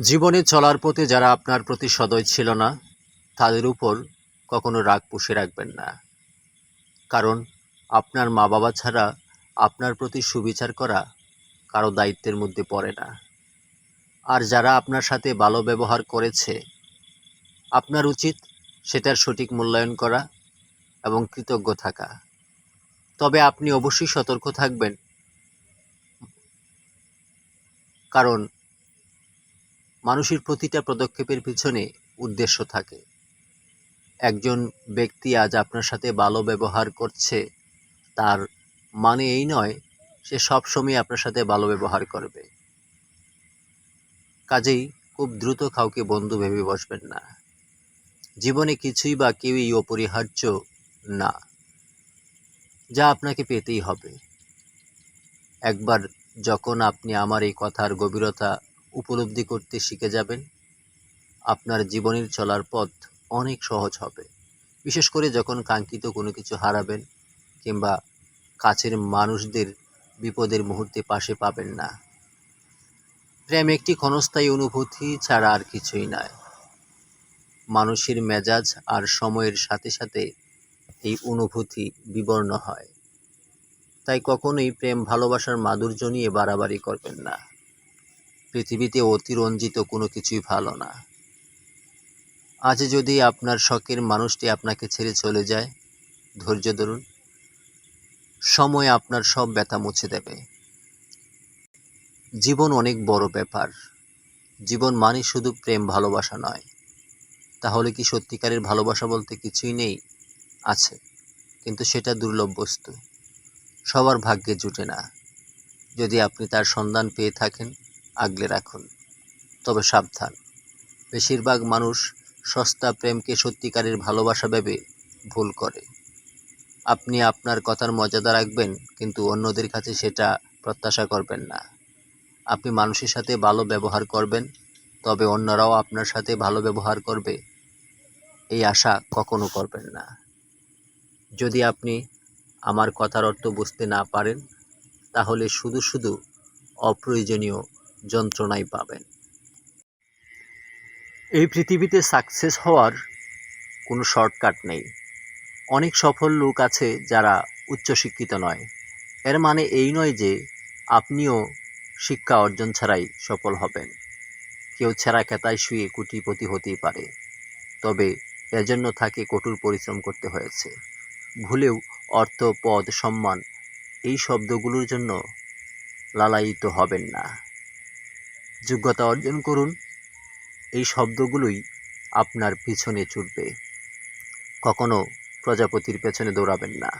জীবনে চলার পথে যারা আপনার প্রতি সদয় ছিল না, তাদের উপর কখনো রাগ পুষে রাখবেন না। কারণ আপনার মা বাবা ছাড়া আপনার প্রতি সুবিচার করা কারও দায়িত্বের মধ্যে পড়ে না। আর যারা আপনার সাথে ভালো ব্যবহার করেছে, আপনার উচিত সেটার সঠিক মূল্যায়ন করা এবং কৃতজ্ঞ থাকা। তবে আপনি অবশ্যই সতর্ক থাকবেন। কারণ মানুষের প্রতিটা পদক্ষেপের পিছনে উদ্দেশ্য থাকে। একজন ব্যক্তি আজ আপনার সাথে ভালো ব্যবহার করছে, তার মানে এই নয়, সে সবসময় আপনার সাথে ভালো ব্যবহার করবে। কাজেই খুব দ্রুত কাউকে বন্ধু ভেবে বসবেন না। জীবনে কিছুই বা কেউই অপরিহার্য না, যা আপনাকে পেতেই হবে। একবার যখন আপনি আমার এই কথার গভীরতা উপলব্ধি করতে শিখে যাবেন। আপনার জীবনের চলার পথ অনেক সহজ হবে। বিশেষ করে যখন কাঙ্ক্ষিত কোনো কিছু হারাবেন কিংবা কাছের মানুষদের বিপদের মুহূর্তে পাশে পাবেন না। প্রেম একটি ক্ষণস্থায়ী অনুভূতি ছাড়া আর কিছুই নয়। মানুষের মেজাজ আর সময়ের সাথে সাথে এই অনুভূতি বিবর্ণ হয়। তাই কখনোই প্রেম ভালোবাসার মাধুর্য নিয়ে বাড়াবাড়ি করবেন না। পৃথিবীতে অতিরঞ্জিত কোনো কিছুই ভালো না। আজ যদি আপনার শখের মানুষটি আপনাকে ছেড়ে চলে যায়, ধৈর্য ধরুন। সময় আপনার সব ব্যথা মুছে দেবে। জীবন অনেক বড় ব্যাপার। জীবন মানে শুধু প্রেম ভালোবাসা নয়। তাহলে কি সত্যিকারের ভালোবাসা বলতে কিছুই নেই? আছে। কিন্তু সেটা দুর্লভ বস্তু। সবার ভাগ্যে জুটে না। যদি আপনি তার সন্ধান পেয়ে থাকেন আগলে রাখুন। তবে সাবধান। বেশিরভাগ মানুষ সস্তা প্রেমকে সত্যিকারের ভালোবাসা ভেবে ভুল করে। আপনি আপনার কথার মর্যাদা রাখবেন, কিন্তু অন্যদের কাছে সেটা প্রত্যাশা করবেন না। আপনি মানুষের সাথে ভালো ব্যবহার করবেন, তবে অন্যরাও আপনার সাথে ভালো ব্যবহার করবে। এই আশা কখনো করবেন না। যদি আপনি আমার কথার অর্থ বুঝতে না পারেন, তাহলে শুধু শুধু অপ্রয়োজনীয় যন্ত্রণাই পাবেন। এই পৃথিবীতে সাকসেস হওয়ার কোনো শর্টকাট নেই। অনেক সফল লোক আছে যারা উচ্চশিক্ষিত নয়। এর মানে এই নয় যে আপনিও শিক্ষা অর্জন ছাড়াই সফল হবেন। কেউ ছেঁড়া খেতায় শুয়ে কুটিপতি হতেই পারে। তবে এজন্য তাকে কঠোর পরিশ্রম করতে হয়েছে। ভুলেও অর্থ, পদ, সম্মান এই শব্দগুলোর জন্য লালায়িত হবেন না। যোগ্যতা অর্জন করুন এই শব্দগুলোই আপনার পিছনে ছুটবে। কখনও প্রজাপতির পেছনে দৌড়াবেন না।